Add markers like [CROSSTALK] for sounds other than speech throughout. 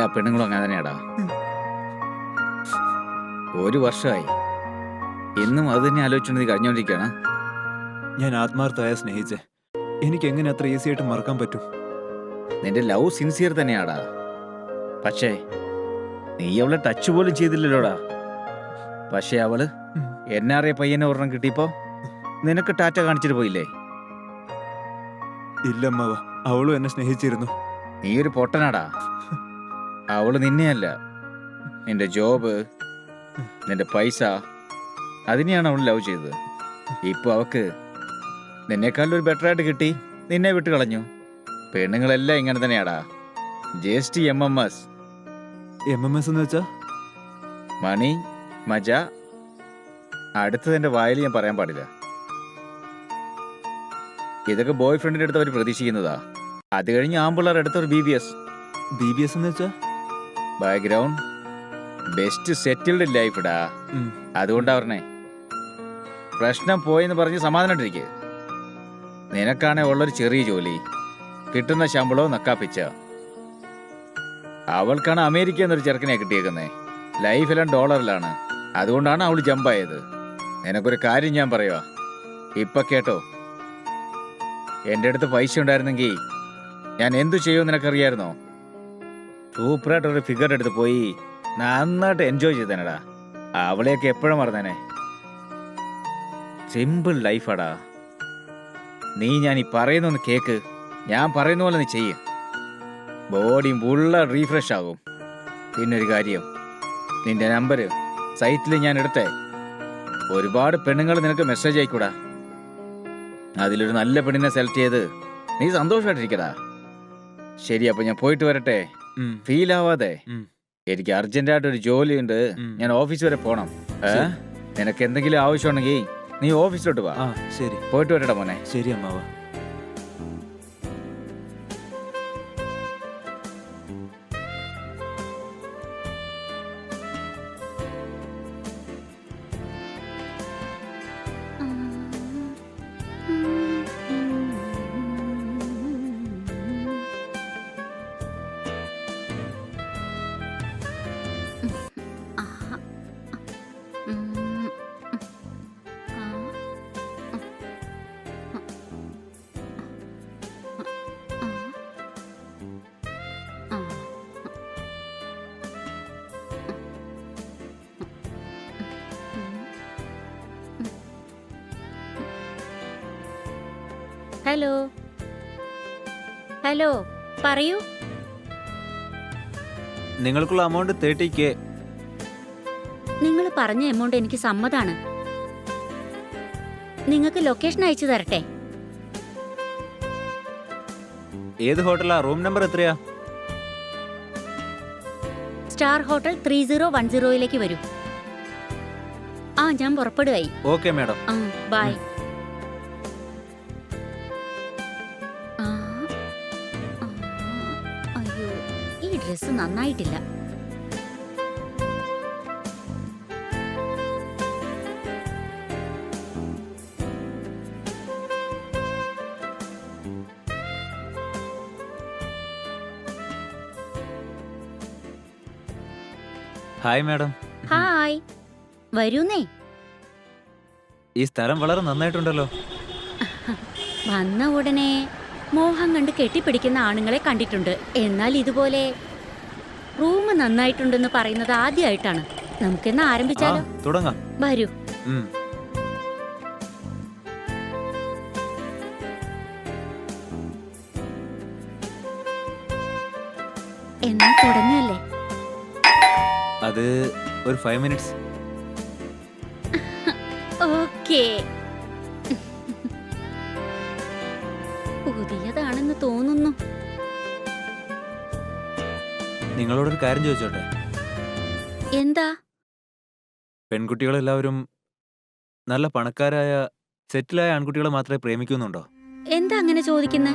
പെണ്ണുങ്ങളും അങ്ങനെ തന്നെയാടാ. ഒരു വർഷമായി. എന്നും അത് തന്നെ ആലോചിച്ചുകൊണ്ട് നീ കഴിഞ്ഞോണ്ടിരിക്കുകയാണ് ഞാൻ ആത്മാർത്ഥമായ സ്നേഹിച്ചേ. എനിക്ക് എങ്ങനെ അത്ര ഈസി ആയിട്ട് മറക്കാൻ പറ്റും? നിന്റെ ലവ് സിൻസിയർ തന്നെയാടാ. പക്ഷേ നീ അവളെ ടച്ച് പോലും ചെയ്തില്ലല്ലോടാ. പക്ഷേ അവൾ എൻ എന്നെ അറിയ പയ്യനെ ഒരെണ്ണം കിട്ടിയപ്പോ നിനക്ക് ടാറ്റ കാണിച്ചിട്ട് പോയില്ലേ? ഇല്ല അമ്മാവ അവളും എന്നെ സ്നേഹിച്ചിരുന്നു. നീ ഒരു പൊട്ടനാടാ. [LAUGHS] അവൾ നിന്നെയല്ല. നിന്റെ ജോബ് നിന്റെ പൈസ അതിനെയാണ് അവൾ ലവ് ചെയ്തത്. ഇപ്പൊ അവക്ക് നിന്നെക്കാളും ഒരു ബെറ്റർ ആയിട്ട് കിട്ടി. നിന്നെ വിട്ട് കളഞ്ഞു. പെണ്ണുങ്ങളെല്ലാം ഇങ്ങനെ തന്നെയാടാ. Just M M S M M S എന്ന് വെച്ചാ? മണി മജ. അടുത്തത് എന്റെ വായിൽ ഞാൻ പറയാൻ പാടില്ല. ഇതൊക്കെ ബോയ് ഫ്രണ്ടിന്റെ അടുത്ത് അവർ പ്രതീക്ഷിക്കുന്നതാ. അത് കഴിഞ്ഞ് ആമ്പിള്ളേർ അടുത്തൊരു B B S B B S എന്ന് വെച്ചാ? ബാക്ക്ഗ്രൗണ്ട് ബെസ്റ്റ് സെറ്റിൽഡ് ലൈഫ് ഡാ ഉം. അതുകൊണ്ടാ പറഞ്ഞേ. പ്രശ്നം പോയെന്ന് പറഞ്ഞ് സമാധാനമായിട്ടിരിക്കെ. നിനക്കാണെ ഉള്ളൊരു ചെറിയ ജോലി. കിട്ടുന്ന ശമ്പളവും നക്കാപ്പിച്ച. അവൾക്കാണ് അമേരിക്ക എന്നൊരു ചെറുക്കനെ കിട്ടിയേക്കുന്നേ. ലൈഫെല്ലാം ഡോളറിലാണ്. അതുകൊണ്ടാണ് അവൾ ജമ്പായത്. നിനക്കൊരു കാര്യം ഞാൻ പറയുക ഇപ്പൊ കേട്ടോ. എന്റെ അടുത്ത് പൈസ ഉണ്ടായിരുന്നെങ്കിൽ ഞാൻ എന്തു ചെയ്യുമെന്ന് നിനക്കറിയായിരുന്നോ? സൂപ്പറായിട്ട് ഒരു ഫിഗർ എടുത്ത് പോയി നന്നായിട്ട് എൻജോയ് ചെയ്തേനടാ. അവളെയൊക്കെ എപ്പോഴും മറന്നേനെ? സിമ്പിൾ ലൈഫാടാ നീ ഞാൻ ഈ പറയുന്നൊന്ന് കേക്ക്. ഞാൻ പറയുന്ന പോലെ നീ ചെയ്യും. ബോഡിയും ഫുള്ള റീഫ്രഷ് ആകും. പിന്നെ ഒരു കാര്യം. നിന്റെ നമ്പർ സൈറ്റിൽ ഞാൻ എടുത്തേ. ഒരുപാട് പെണ്ണുങ്ങൾ നിനക്ക് മെസ്സേജ് അയക്കൂടാ. അതിലൊരു നല്ല പെണ്ണിനെ സെലക്ട് ചെയ്ത് നീ സന്തോഷമായിട്ടിരിക്കടാ ശരി അപ്പൊ ഞാൻ പോയിട്ട് വരട്ടെ. ഫീൽ ആവാതെ. എനിക്ക് അർജന്റായിട്ട് ഒരു ജോലിയുണ്ട്. ഞാൻ ഓഫീസ് വരെ പോണം. നിനക്ക് എന്തെങ്കിലും ആവശ്യമുണ്ടെങ്കിൽ നീ ഓഫീസിലോട്ട് വാ. ശരി. പോയിട്ട് വരട്ടെ മോനെ. ശരി അമ്മാവ. ഹലോ. ഹലോ പറയൂ. നിങ്ങൾക്കുള്ള അമൗണ്ട് തേർട്ടി കെ നിങ്ങൾ പറഞ്ഞ എമൗണ്ട് എനിക്ക് സമ്മതാണ്. നിങ്ങൾക്ക് ലൊക്കേഷൻ അയച്ചു തരട്ടെ. ഏത് ഹോട്ടലാ? റൂം നമ്പർ എത്രയാ? Star hotel three zero one സീറോയിലേക്ക് വരൂ. ആ ഞാൻ പുറപ്പെടുകയായി ഓക്കെ മാഡം ആ ബൈ ഈ ഡ്രസ്സ് നന്നായിട്ടില്ല. ഹായ് മാഡം ഹായ് വരൂന്നേ? ഈ സ്ഥലം വളരെ നന്നായിട്ടുണ്ടല്ലോ. വന്ന ഉടനെ മോഹം കണ്ട് കെട്ടിപ്പിടിക്കുന്ന ആണുങ്ങളെ കണ്ടിട്ടുണ്ട്. എന്നാൽ ഇതുപോലെ റൂം നന്നായിട്ടുണ്ടെന്ന് പറയുന്നത് ആദ്യമായിട്ടാണ് നമുക്ക് എന്നാ ആരംഭിച്ചാലോ തുടങ്ങാം. വരൂ. എന്നാ തുടങ്ങല്ലേ? അത് ഒരു ഫൈവ് മിനിറ്റ്സ് [LAUGHS] ഓക്കേ. പുതിയതാണെന്ന് തോന്നുന്നു. നിങ്ങളോടൊരു കാര്യം ചോദിച്ചോട്ടെ? എന്താ? പെൺകുട്ടികളെല്ലാവരും നല്ല പണക്കാരായ സെറ്റിലായ ആൺകുട്ടികളെ മാത്രമേ പ്രേമിക്കുന്നുണ്ടോ? എന്താ അങ്ങനെ ചോദിക്കുന്നെ?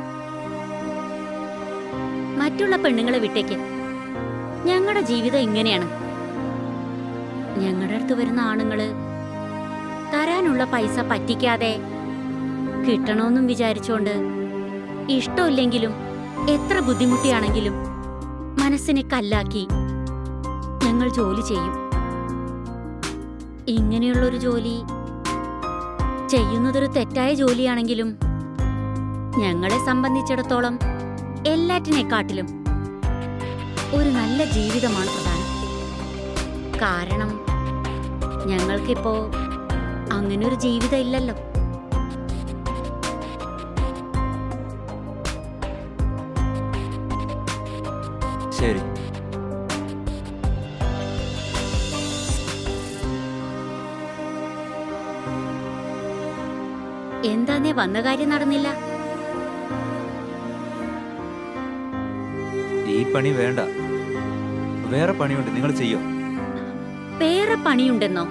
മറ്റുള്ള പെണ്ണുങ്ങളെ വിട്ടേക്ക്. ഞങ്ങളുടെ ജീവിതം ഇങ്ങനെയാണ്. ഞങ്ങളുടെ അടുത്ത് വരുന്ന ആണുങ്ങൾ തരാനുള്ള പൈസ പറ്റിക്കാതെ കിട്ടണമെന്നും വിചാരിച്ചോണ്ട് ഇഷ്ടമില്ലെങ്കിലും എത്ര ബുദ്ധിമുട്ടിയാണെങ്കിലും മനസ്സിനെ കല്ലാക്കി. ഞങ്ങൾ ജോലി ചെയ്യും. ഇങ്ങനെയുള്ളൊരു ജോലി ചെയ്യുന്നതൊരു തെറ്റായ ജോലിയാണെങ്കിലും ഞങ്ങളെ സംബന്ധിച്ചിടത്തോളം എല്ലാറ്റിനെക്കാട്ടിലും ഒരു നല്ല ജീവിതമാണ് പ്രധാനം. കാരണം ഞങ്ങൾക്കിപ്പോ അങ്ങനൊരു ജീവിതം ഇല്ലല്ലോ. എന്താന്നേ വന്ന കാര്യം നടന്നില്ല. ഈ പണി വേണ്ട. വേറെ പണിയുണ്ട് നിങ്ങൾ ചെയ്യോ? വേറെ പണിയുണ്ടെന്നോ?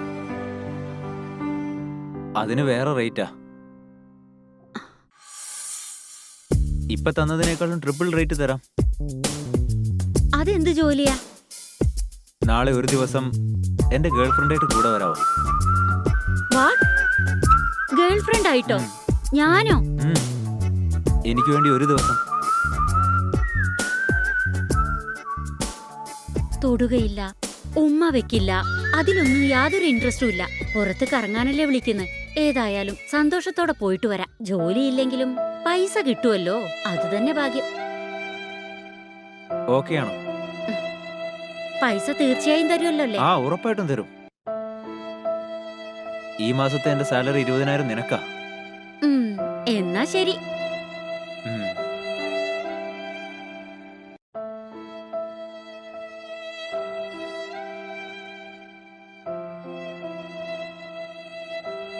അതിന് വേറെ റേറ്റാ. ഇപ്പൊ തന്നതിനേക്കാളും ട്രിപ്പിൾ റേറ്റ് തരാം. അതെന്ത് ജോലിയാ? നാളെ ഒരു ദിവസം എന്റെ ഗേൾഫ്രണ്ടായിട്ട് കൂടെ വരാവോ? ഗേൾഫ്രണ്ട് ആയിട്ടോ? ഞാനോ? എനിക്ക് വേണ്ടി ഒരു ദിവസം. തൊടുകയില്ല. ഉമ്മ വെക്കില്ല. അതിലൊന്നും യാതൊരു ഇൻട്രസ്റ്റും ഇല്ല. പുറത്ത് കറങ്ങാനല്ലേ വിളിക്കുന്നത് ഏതായാലും സന്തോഷത്തോടെ പോയിട്ട് വരാം. ജോലിയില്ലെങ്കിലും പൈസ കിട്ടുമല്ലോ അത് തന്നെ ഭാഗ്യം. പൈസ തീർച്ചയായും തരുമല്ലോ അല്ലേ? ആ ഉറപ്പായിട്ടും തരും. ഈ മാസത്തെ എന്റെ സാലറി ഇരുപതിനായിരം നിനക്കാ. എന്നാ ശരി.